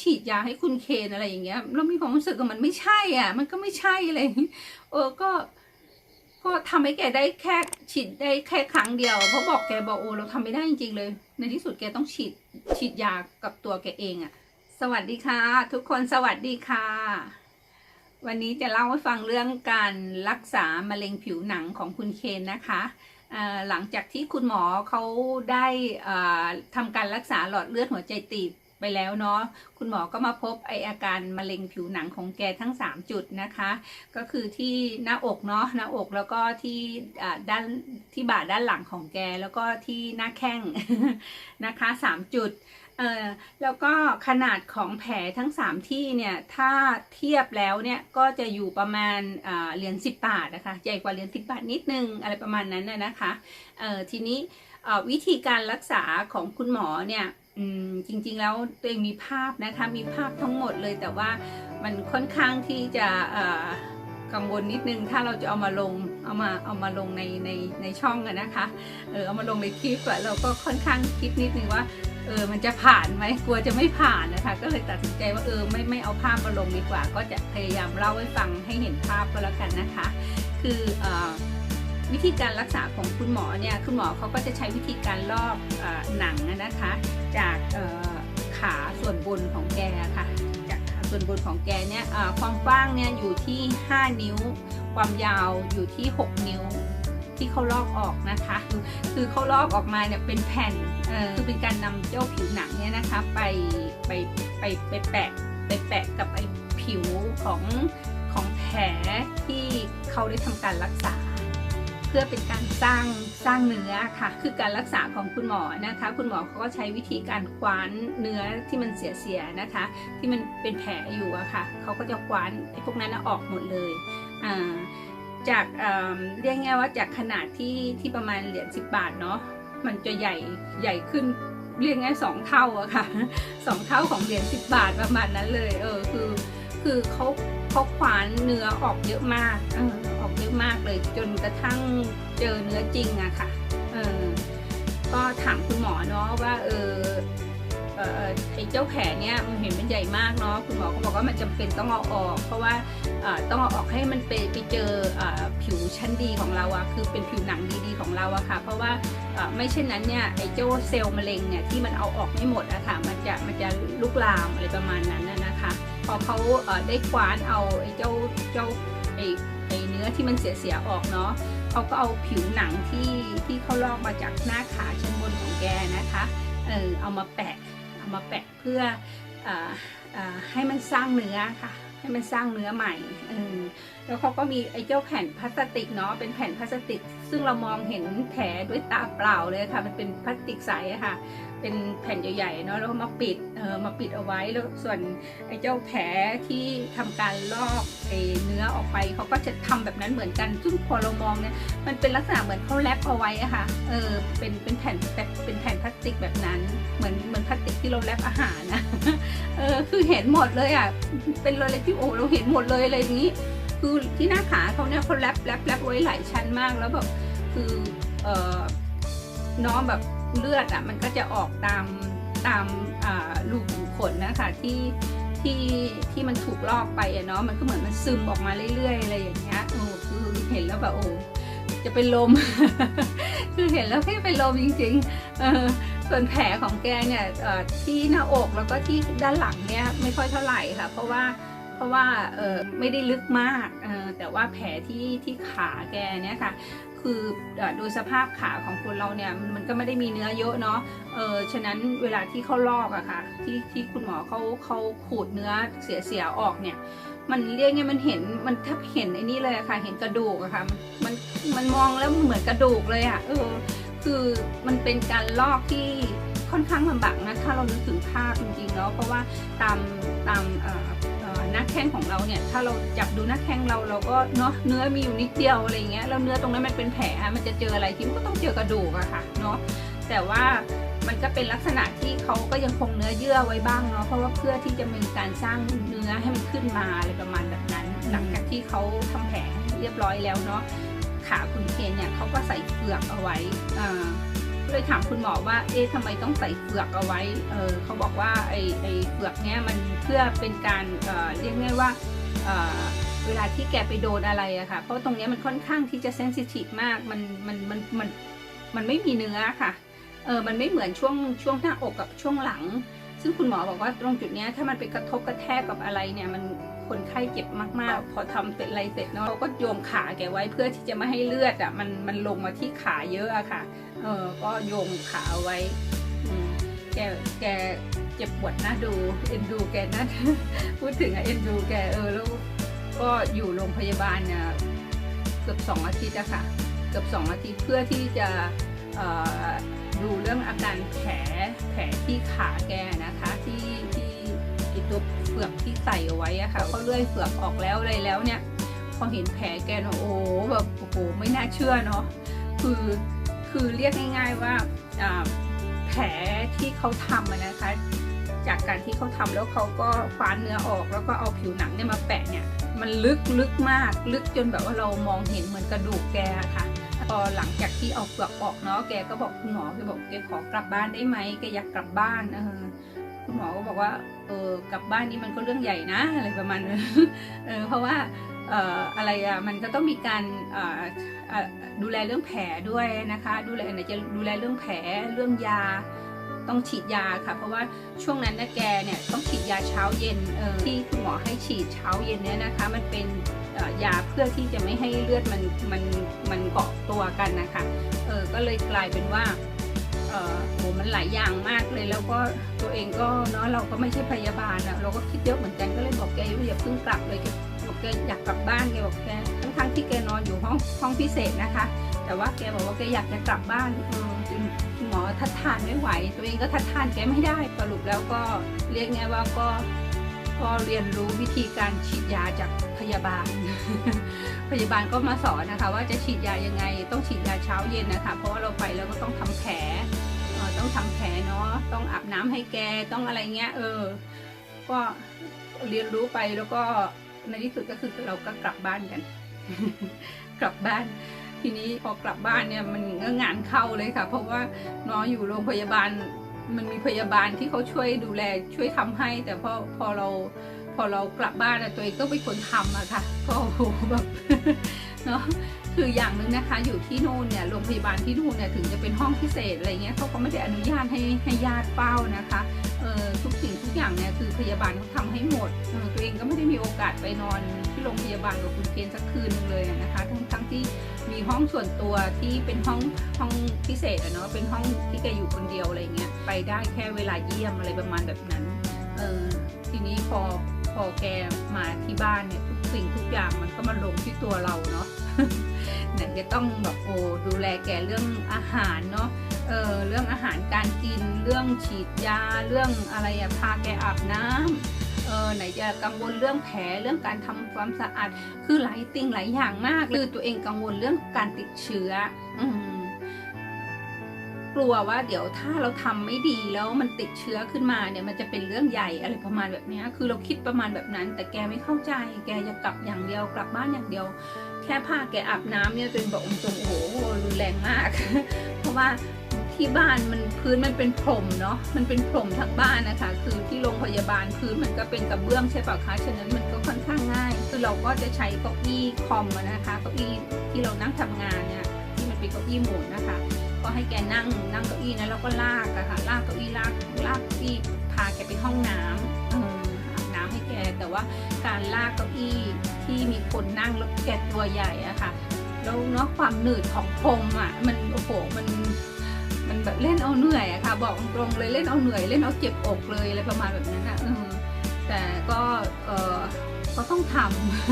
ฉีดยาให้คุณเคนอะไรอย่างเงี้ยเรามีความรู้สึกว่ามันไม่ใช่อะ มันก็ไม่ใช่อะไรอย่างงี้เออก็ ก็ทำให้แกได้แค่ฉีดได้แค่ครั้งเดียวเพราะบอกแกบอกโอ้เราทำไม่ได้จริงๆเลย ในที่สุดแกต้องฉีดฉีดยากับตัวแกเองอะ สวัสดีค่ะ ทุกคนสวัสดีค่ะ วันนี้จะเล่าให้ฟังเรื่องการรักษามะเร็งผิวหนังของคุณเคนนะคะหลังจากที่คุณหมอเขาได้ทำการรักษาหลอดเลือดหัวใจตีบ ไปแล้วเนาะคุณหมอก็มาพบไออาการมะเร็งผิวหนังของแกทั้ง 3 จุดนะคะ ก็คือที่หน้าอกเนาะหน้าอกแล้วก็ที่ด้านที่บ่าด้านหลังของแกแล้วก็ที่หน้าแข้งนะคะสามจุดเอ่อแล้วก็ขนาดของแผลทั้ง 3 ที่เนี่ยถ้าเทียบแล้วเนี่ยก็จะอยู่ประมาณอ่าเหรียญ10บาทนะคะใหญ่กว่าเหรียญ10บาทนิดนึงอะไรประมาณนั้นนะนะคะเอ่อทีนี้วิธีการรักษาของคุณหมอเนี่ย จริงๆแล้วตัวเองมีภาพนะคะมีภาพทั้งหมดเลยแต่ว่ามันค่อนข้างที่จะเอ่อกังวลนิดนึงถ้าเราจะเอามาลงเอามาเอามาลงในในในช่องอะนะคะเออเอามาลงในคลิปอะเราก็ค่อนข้างคิดนิดนึงว่าเออมันจะผ่านไหมกลัวจะไม่ผ่านนะคะ ก็เลยตัดสินใจว่าเออไม่ไม่เอาภาพมาลงดีกว่า ก็จะพยายามเล่าให้ฟังให้เห็นภาพก็แล้วกันนะคะ คือเออ วิธีการรักษาของคุณหมอเนี่ยคุณหมอเขาก็จะใช้วิธีการลอกอหนังนะคะ จากขาส่วนบนของแกค่ะ จากขาส่วนบนของแกเนี่ยความกว้างเนี่ยอยู่ที่ 5 นิ้ว ความยาวอยู่ที่ 6 นิ้วที่เขาลอกออกนะคะ คือคือเขาลอกออกมาเนี่ยเป็นแผ่นคือเป็นการนำเจ้าผิวหนังเนี่ยนะคะ ไปไปไปไปแปะไปแปะกับไอ้ผิวของของแผลที่เขาได้ทำการรักษา พื่อเป็นการสร้างสร้างเนื้อค่ะ คือการรักษาของคุณหมอนะคะ คุณหมอเขาก็ใช้วิธีการคว้านเนื้อที่มันเสียๆนะคะ ที่มันเป็นแผลอยู่อะค่ะเขาก็จะคว้านพวกนั้นออกหมดเลยอ่าจากเรียกง่ายว่าจากขนาดที่ที่ประมาณเหรียญสิบบาทเนาะมันจะใหญ่ใหญ่ขึ้นเรียกง่ายสองเท่าอะค่ะสองเท่าของเหรียญสิบบาทประมาณนั้นเลยเออคือคือเขา เขาขวานเนื้อออกเยอะมากเออออกเยอะมากเลยจนกระทั่งเจอเนื้อจริงอะค่ะเออก็ถามคุณหมอเนาะว่าเออเออไอ้เจ้าแผลเนี่ยมันเห็นมันใหญ่มากเนาะคุณหมอก็บอกว่ามันจำเป็นต้องเอาออก เพราะว่าเอ่อต้องเอาออกให้มันไปไปเจอเอ่อผิวชั้นดีของเราอะคือเป็นผิวหนังดีๆของเราอะค่ะ เพราะว่าเอ่อไม่เช่นนั้นเนี่ยไอ้เจ้าเซลล์มะเร็งเนี่ยที่มันเอาออกไม่หมดอะค่ะมันจะมันจะลุกลามอะไรประมาณนั้นน่ะนะคะ พอเขาได้คว้านเอาไอ้เจ้าเจ้าไอ้ไอ้เนื้อที่มันเสียๆออกเนาะเขาก็เอาผิวหนังที่ที่เขาลอกมาจากหน้าขาชั้นบนของแกนะคะ เออเอามาแปะ เอามาแปะเพื่อออเออ ให้มันสร้างเนื้อค่ะ ให้มันสร้างเนื้อใหม่แล้วเขาก็มีไอ้เจ้าแผ่นพลาสติกเนาะเป็นแผ่นพลาสติก ซึ่งเรามองเห็นแผลด้วยตาเปล่าเลยค่ะ มันเป็นพลาสติกใสค่ะ เป็นแผ่นใหญ่ๆเนาะแล้วมาปิดเออมาปิดเอาไว้แล้วส่วนไอ้เจ้าแผลที่ทำการลอกไอ้เนื้อออกไปเขาก็จะทำแบบนั้นเหมือนกัน ซึ่งพอเรามองเนี่ยมันเป็นลักษณะเหมือนเขาแรปเอาไว้อะค่ะเออเป็นเป็นแผ่นแบบเป็นแผ่นพลาสติกแบบนั้นเหมือนเหมือนพลาสติก ที่เราแรปอาหารนะเออคือเห็นหมดเลยอะเป็นเลยที่โอ้เราเห็นหมดเลยอะไรอย่างนี้ คือที่หน้าขาเขาเนี่ยเขาแรปแรปแรปไว้หลายชั้นมากแล้วแบบคือเออน้องแบบเลือดอะมันก็จะออกตามตามอ่ารูขุมขนนะคะที่ที่ที่มันถูกลอกไปอะเนาะมันก็เหมือนมันซึมออกมาเรื่อยๆอะไรอย่างเงี้ยโอ้คือเห็นแล้วแบบโอ้จะเป็นลม คือเห็นแล้วแค่เป็นลมจริงๆ เออ ส่วนแผลของแกเนี่ยที่หน้าอกแล้วก็ที่ด้านหลังเนี่ยไม่ค่อยเท่าไหร่ค่ะ เพราะว่าเพราะว่าไม่ได้ลึกมากแต่ว่าแผลที่ที่ขาแกเนี่ยค่ะ คือโดยสภาพขาของคนเราเนี่ยมันก็ไม่ได้มีเนื้อเยอะเนาะเออฉะนั้นเวลาที่เขาลอกอะค่ะ ที่ที่คุณหมอเขาเขาขูดเนื้อเสียเสียๆออกเนี่ยมันเรียกไงมันเห็นมันถ้าเห็นไอ้นี่เลยอะค่ะ เห็นกระดูกอะค่ะ มันมันมองแล้วเหมือนกระดูกเลยอะเออ คือมันเป็นการลอกที่ค่อนข้างลำบากนะถ้าเรานึกถึงภาพจริงๆเนาะเพราะว่าตามตามหน้าแข้งของเราเนี่ยถ้าเราจับดูหน้าแข้งเราเราก็เนาะเนื้อมีอยู่นิดเดียวอะไรเงี้ยแล้วเนื้อตรงนั้นมันเป็นแผลมันจะเจออะไรที่มันก็ต้องเจอกระดูกอะค่ะเนาะแต่ว่ามันก็เป็นลักษณะที่เขาก็ยังคงเนื้อเยื่อไว้บ้างเนาะเพราะว่าเพื่อที่จะมีการสร้างเนื้อให้มันขึ้นมาอะไรประมาณแบบนั้น หลังจากที่เขาทำแผลเรียบร้อยแล้วเนาะ ขาคุณเคนเนี่ยเขาก็ใส่เปลือกเอาไว้อ่าเลยถามคุณหมอว่า เอ๊ะทำไมต้องใส่เฟือกเอาไว้ เออเขาบอกว่าไอ้ไอ้เฟือกเนี้ยมันเพื่อเป็นการเอ่อเรียกง่ายว่าเอ่อเวลาที่แกไปโดนอะไรอะค่ะ เพราะตรงเนี้ยมันค่อนข้างที่จะเซนซิทีฟมาก มันมันมันมันมันไม่มีเนื้อค่ะ เออ มันไม่เหมือนช่วงช่วงหน้าอกกับช่วงหลัง ซึ่งคุณหมอบอกว่าตรงจุดเนี้ยถ้ามันไปกระทบกระแทกกับอะไรเนี่ยมัน คนไข้เจ็บมากๆ พอทำเสร็จอะไรเสร็จเนาะเราก็โยมขาแกไว้เพื่อที่จะไม่ให้เลือดอะมันมันลงมาที่ขาเยอะอะค่ะ เออก็โยมขาเอาไว้แกแกเจ็บปวดนะดูเอ็นดูแกนะพูดถึงอะเอ็นดูแกเออแล้วก็อยู่โรงพยาบาลเนี่ยเกือบสองอาทิตย์อะค่ะ เกือบสองอาทิตย์เพื่อที่จะดูเรื่องอาการแผลแผลที่ขาแกนะคะที่ ตัวเฟือกที่ใส่เอาไว้อะค่ะเขาเลื่อยเฟือกออกแล้วอะไรแล้วเนี่ยพอเห็นแผลแกเนอะโอ้โหแบบโอ้โหไม่น่าเชื่อเนาะคือคือเรียกง่าย ๆว่าแผลที่เขาทำนะคะ จากการที่เขาทำแล้วเขาก็ฟ้านเนื้อออก แล้วก็เอาผิวหนังเนี่ยมาแปะเนี่ย มันลึกลึกมาก ลึกจนแบบว่าเรามองเห็นเหมือนกระดูกแกอะค่ะพอหลังจากที่เอาเปลือกออกเนาะแกก็บอกคุณหมอแกบอกแกขอกลับบ้านได้ไหมแกอยากกลับบ้านเออ คุณหมอก็บอกว่าเออกลับบ้านนี่มันก็เรื่องใหญ่นะอะไรประมาณนั้นเออเพราะว่าเอ่ออะไรอะมันก็ต้องมีการเอ่อดูแลเรื่องแผลด้วยนะคะ ดูแลไหนจะดูแลเรื่องแผลเรื่องยาต้องฉีดยาค่ะ เพราะว่าช่วงนั้นนะแกเนี่ยต้องฉีดยาเช้าเย็นเออที่คุณหมอให้ฉีดเช้าเย็นเนี่ยนะคะ มันเป็นยาเพื่อที่จะไม่ให้เลือดมันมันมันเกาะตัวกันนะคะเออก็เลยกลายเป็นว่า เออโหมันหลายอย่างมากเลยแล้วก็ตัวเองก็เนาะเราก็ไม่ใช่พยาบาลอะเราก็คิดเยอะเหมือนกันก็เลยบอกแกว่าอย่าเพิ่งกลับเลยบอกแกอยากกลับบ้านแกบอกแกทั้งทั้งที่แกนอนอยู่ห้องห้องพิเศษนะคะ แต่ว่าแกบอกว่าแกอยากจะกลับบ้านหมอทัดทานไม่ไหว ตัวเองก็ทัดทานแกไม่ได้สรุปแล้วก็เรียกไงว่าก็ก็เรียนรู้วิธีการฉีดยาจากพยาบาล พยาบาลก็มาสอนนะคะ ว่าจะฉีดยายังไง ต้องฉีดยาเช้าเย็นนะคะ เพราะว่าเราไปแล้วก็ต้องทำแผล ต้องทำแผลเนาะต้องอาบน้ำให้แกต้องอะไรเงี้ย เออ ก็เรียนรู้ไปแล้วก็ในที่สุดก็คือเราก็กลับบ้านกัน กลับบ้าน ทีนี้พอกลับบ้านเนี่ยมันก็งานเข้าเลยค่ะ เพราะว่าน้องอยู่โรงพยาบาล มันมีพยาบาลที่เขาช่วยดูแลช่วยทำให้ แต่พอพอเราพอเรากลับบ้านอะตัวเองก็เป็นคนทำอะค่ะ ก็โหแบบเนาะ คืออย่างหนึ่งนะคะอยู่ที่นู่นเนี่ยโรงพยาบาลที่นู่นเนี่ยถึงจะเป็นห้องพิเศษอะไรเงี้ยเขาก็ไม่ได้อนุญาตให้ให้ญาติเฝ้านะคะเออทุกสิ่งทุกอย่างเนี่ยคือพยาบาลเขาทำให้หมดเออตัวเองก็ไม่ได้มีโอกาสไปนอนที่โรงพยาบาลกับคุณเกณฑ์สักคืนหนึงเลยนะคะทั้งทั้งที่มีห้องส่วนตัวที่เป็นห้องห้องพิเศษอะเนาะเป็นห้องที่แกอยู่คนเดียวอะไรเงี้ยไปได้แค่เวลาเยี่ยมอะไรประมาณแบบนั้นเออทีนี้พอพอแกมาที่บ้านเนี่ยทุกสิ่งทุกอย่างมันก็มาลงที่ตัวเราเนาะ ไหนจะต้องแบบโอ้ดูแลแกเรื่องอาหารเนาะเออเรื่องอาหารการกินเรื่องฉีดยาเรื่องอะไรอะพาแกอาบน้ำเออไหนจะกังวลเรื่องแผลเรื่องการทำความสะอาด คือหลายติ่งหลายอย่างมากคือตัวเองกังวลเรื่องการติดเชื้อ อืกลัวว่าเดี๋ยวถ้าเราทำไม่ดีแล้วมันติดเชื้อขึ้นมาเนี่ยมันจะเป็นเรื่องใหญ่อะไรประมาณแบบนี้คือเราคิดประมาณแบบนั้น แต่แกไม่เข้าใจ แกจะกลับอย่างเดียวกลับบ้านอย่างเดียว ค่พาแกอาบน้ำเนี่ยตัวเองบอกตรงโอ้โหรุนแรงมาก เพราะว่าที่บ้านมันพื้นมันเป็นพรมเนาะมันเป็นพรมทั้งบ้านนะคะ คือที่โรงพยาบาลพื้นมันก็เป็นกระเบื้องใช่ป่ะคะฉะนั้นมันก็ค่อนข้างง่าย คือเราก็จะใช้เก้าอี้คอมะนะคะเก้าอี้ที่เรานั่งทำงานเนี่ยที่มันเป็นเก้าอี้หมุนนะคะ ก็ให้แกนั่งนั่งเก้าอี้นะแล้วก็ลากอะค่ะลากเก้าอี้ลากลากเก้าอี้พาแกไปห้องน้ำเอออา ว่าการลากเก้าอี้ที่มีคนนั่งแล้วแกตัวใหญ่อะค่ะแล้วเนาะความหนืดของพรมอะมันโอ้โหมันมันแบบเล่นเอาเหนื่อยอะค่ะ บอกตรงเลยเล่นเอาเหนื่อยเล่นเอาเจ็บอกเลยอะไรประมาณแบบนั้นอะแต่ก็เออก็ต้องท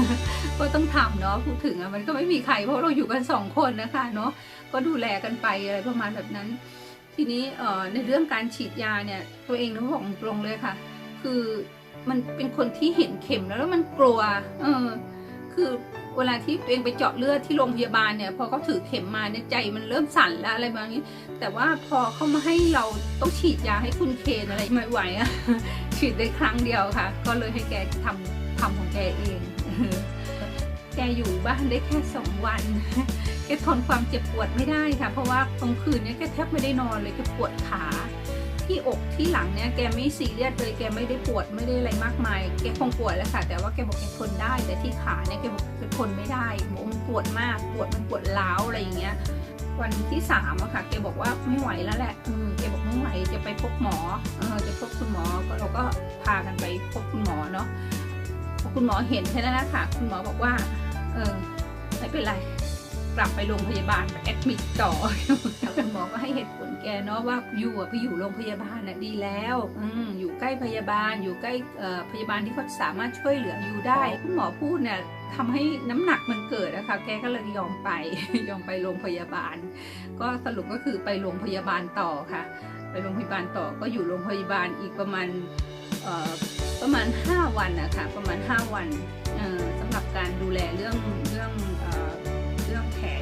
ำก็ต้องทำเนาะพูดถึงอะมันก็ไม่มีใครเพราะเราอยู่กันสองคนนะคะเนาะก็ดูแลกันไปอะไรประมาณแบบนั้น ทีนี้เอ่อในเรื่องการฉีดยาเนี่ยตัวเองต้องบอกตรงเลยค่ะ คือ มันเป็นคนที่เห็นเข็มแล้วแล้วมันกลัว เออ คือเวลาที่ตัวเองไปเจาะเลือดที่โรงพยาบาลเนี่ยพอเขาถือเข็มมาเนี่ยใจมันเริ่มสั่นแล้วอะไรแบบนี้แต่ว่าพอเขามาให้เราต้องฉีดยาให้คุณเคนอะไรไม่ไหวอะฉีดได้ครั้งเดียวค่ะ ก็เลยให้แกทำทำของแกเอง แกอยู่บ้านได้แค่สองวันแกทนความเจ็บปวดไม่ได้ค่ะ เพราะว่าตรงคืนเนี้ยแกแทบไม่ได้นอนเลยแกปวดขา ที่อกที่หลังเนี่ยแกไม่ซีเรียสเลยแกไม่ได้ปวดไม่ได้อะไรมากมาย แกคงปวดแล้วค่ะ แต่ว่าแกบอกแกทนได้ แต่ที่ขาเนี่ยแกบอกแกทนไม่ได้บอกมันปวดมากปวดมันปวดร้าวอะไรอย่างเงี้ยวันที่สามอะค่ะแกบอกว่าไม่ไหวแล้วแหละอืมแกบอกไม่ไหวจะไปพบหมอเออจะพบคุณหมอก็เราก็พากันไปพบคุณหมอเนาะพอคุณหมอเห็นแค่นั้นแหละค่ะ คุณหมอบอกว่าเออไม่เป็นไร กลับไปโรงพยาบาลแอดมิดต่อคุณหมอก็ให้เหตุผลแกเนาะว่าอยู่อะไปอยู่โรงพยาบาลน่ะดีแล้ว อืมอยู่ใกล้พยาบาล อยู่ใกล้เอ่อพยาบาลที่เขาสามารถช่วยเหลืออยู่ได้ คุณหมอพูดเนี่ยทำให้น้ำหนักมันเกิดนะคะ แกก็เลยยอมไป ยอมไปโรงพยาบาล ก็สรุปก็คือไปโรงพยาบาลต่อค่ะ ไปโรงพยาบาลต่อก็อยู่โรงพยาบาลอีกประมาณเอ่อประมาณ 5 วันนะคะประมาณ 5 วันเอ่อสำหรับการดูแลเรื่องเรื่อง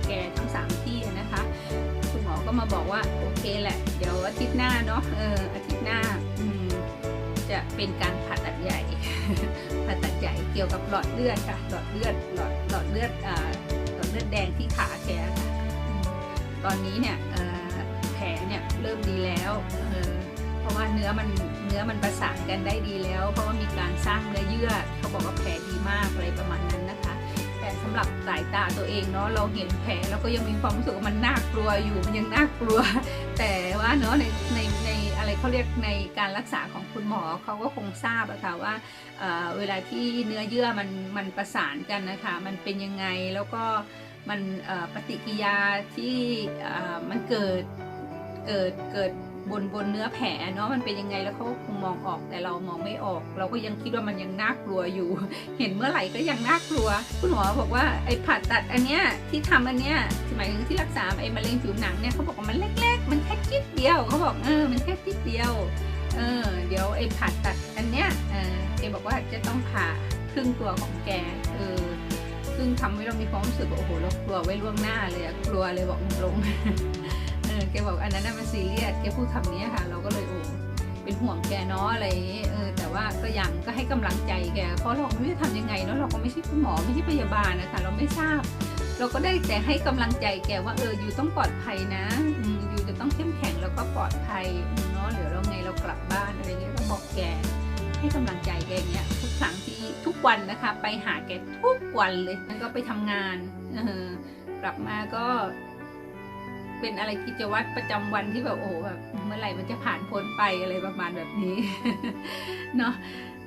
แกทั้ง 3 ที่นะคะ คุณหมอก็มาบอกว่าโอเคแหละ เดี๋ยวอาทิตย์หน้าเนาะเอออาทิตย์หน้าจะเป็นการผ่าตัดใหญ่ผ่าตัดใหญ่เกี่ยวกับหลอดเลือดค่ะหลอดเลือดหลอดหลอดเลือดอ่าหลอดเลือดแดงที่ขาแกค่ะตอนนี้เนี่ยแผลเนี่ยเริ่มดีแล้วเออเพราะว่าเนื้อมันเนื้อมันประสานกันได้ดีแล้ว เพราะว่ามีการสร้างเนื้อเยื่อ เขาบอกว่าแผลดีมากอะไรประมาณนั้นนะคะ แต่สำหรับสายตาตัวเองเนาะเราเห็นแผลแล้วก็ยังมีความรู้สึกว่ามันน่ากลัวอยู่มันยังน่ากลัว แต่ว่าเนาะในในในอะไรเขาเรียกในการรักษาของคุณหมอเขาก็คงทราบอะค่ะว่าเเวลาที่เนื้อเยื่อมันมันประสานกันนะคะมันเป็นยังไงแล้วก็มันปฏิกิริยาที่มันเกิดเกิดเกิด บนบนเนื้อแผลเนาะมันเป็นยังไงแล้วเขาคงมองออกแต่เรามองไม่ออก เราก็ยังคิดว่ามันยังน่ากลัวอยู่ เห็นเมื่อไหร่ก็ยังน่ากลัว คุณหมอบอกว่าไอ้ผ่าตัดอันเนี้ยที่ทำอันเนี้ยหมายถึงที่รักษาไอ้มะเร็งผิวหนังเนี่ยเขาบอกว่ามันเล็ก ๆ มันแค่จิ๊ดเดียวเขาบอกเออมันแค่จิ๊ดเดียวเออเดี๋ยวไอ้ผ่าตัดอันเนี้ยเออแกบอกว่าจะต้องผ่าครึ่งตัวของแกเออซึ่งทำให้เรามีความรู้สึกว่าโอ้โหเรากลัวไว้ล่วงหน้าเลยอะกลัวเลยบอกตรงๆ แกบอกอันนั้นมันซีเรียสแกพูดคำนี้ค่ะ เราก็เลยโอ้เป็นห่วงแกเนาะอะไรอย่างงี้เออแต่ว่าก็ยังก็ให้กำลังใจแกเพราะเราไม่รู้จะทำยังไงเนาะเราก็ไม่ใช่คุณหมอไม่ใช่พยาบาลนะคะเราไม่ทราบ เราก็ได้แต่ให้กำลังใจแกว่าเอออยู่ต้องปลอดภัยนะอยู่จะต้องเข้มแข็งแล้วก็ปลอดภัยเนาะเดี๋ยวเราไงเรากลับบ้านอะไรเงี้ยก็บอกแกให้กำลังใจแกอย่างเงี้ยทุกครั้งที่ทุกวันนะคะ ไปหาแกทุกวันเลยแล้วก็ไปทำงานเออกลับมาก็ เป็นอะไรกิจวัตรประจำวันที่แบบโอ้แบบเมื่อไหร่มันจะผ่านพ้นไปอะไรประมาณแบบนี้เนาะ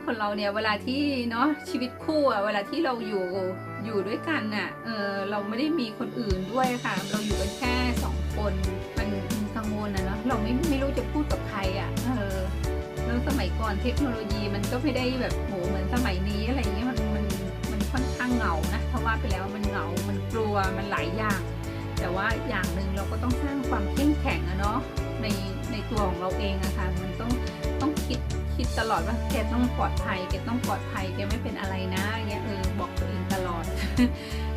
คนเราเนี่ยเวลาที่เนาะชีวิตคู่อะเวลาที่เราอยู่อยู่ด้วยกันน่ะเออเราไม่ได้มีคนอื่นด้วยค่ะ เราอยู่กันแค่สองคนมันกังวลนะเนาะเราไม่ไม่รู้จะพูดกับใครอะเออแล้วสมัยก่อนเทคโนโลยีมันก็ไม่ได้แบบโหเหมือนสมัยนี้อะไรอย่างเงี้ยมันมันมันค่อนข้างเหงานะเพราว่าไปแล้วมันเหงามันกลัวมันหลายอย่าง แต่ว่าอย่างหนึ่งเราก็ต้องสร้างความเข้มแข็งอะเนาะในในตัวของเราเองอะค่ะมันต้องต้องคิดคิดตลอดว่าแกต้องปลอดภัยแกต้องปลอดภัยแกไม่เป็นอะไรนะเงี้ยเออบอกตัวเองตลอด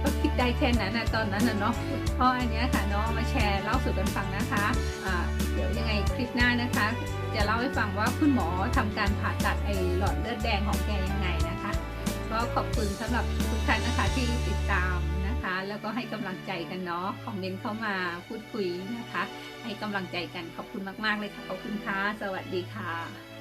ก็คิดได้แค่นั้นนะตอนนั้นนะเนาะเพราะอันเนี้ยค่ะเนาะมาแชร์เล่าสู่กันฟังนะคะอ่าเดี๋ยวยังไงคลิปหน้านะคะ จะเล่าให้ฟังว่าคุณหมอทำการผ่าตัดไอหลอดเลือดแดงของแกยังไงนะคะ ก็ขอบคุณสำหรับทุกท่านนะคะที่ติดตาม แล้วก็ให้กำลังใจกันเนาะคอมเมนต์เข้ามาพูดคุยนะคะ ให้กำลังใจกันขอบคุณมาก ๆ เลยค่ะขอบคุณค่ะสวัสดีค่ะ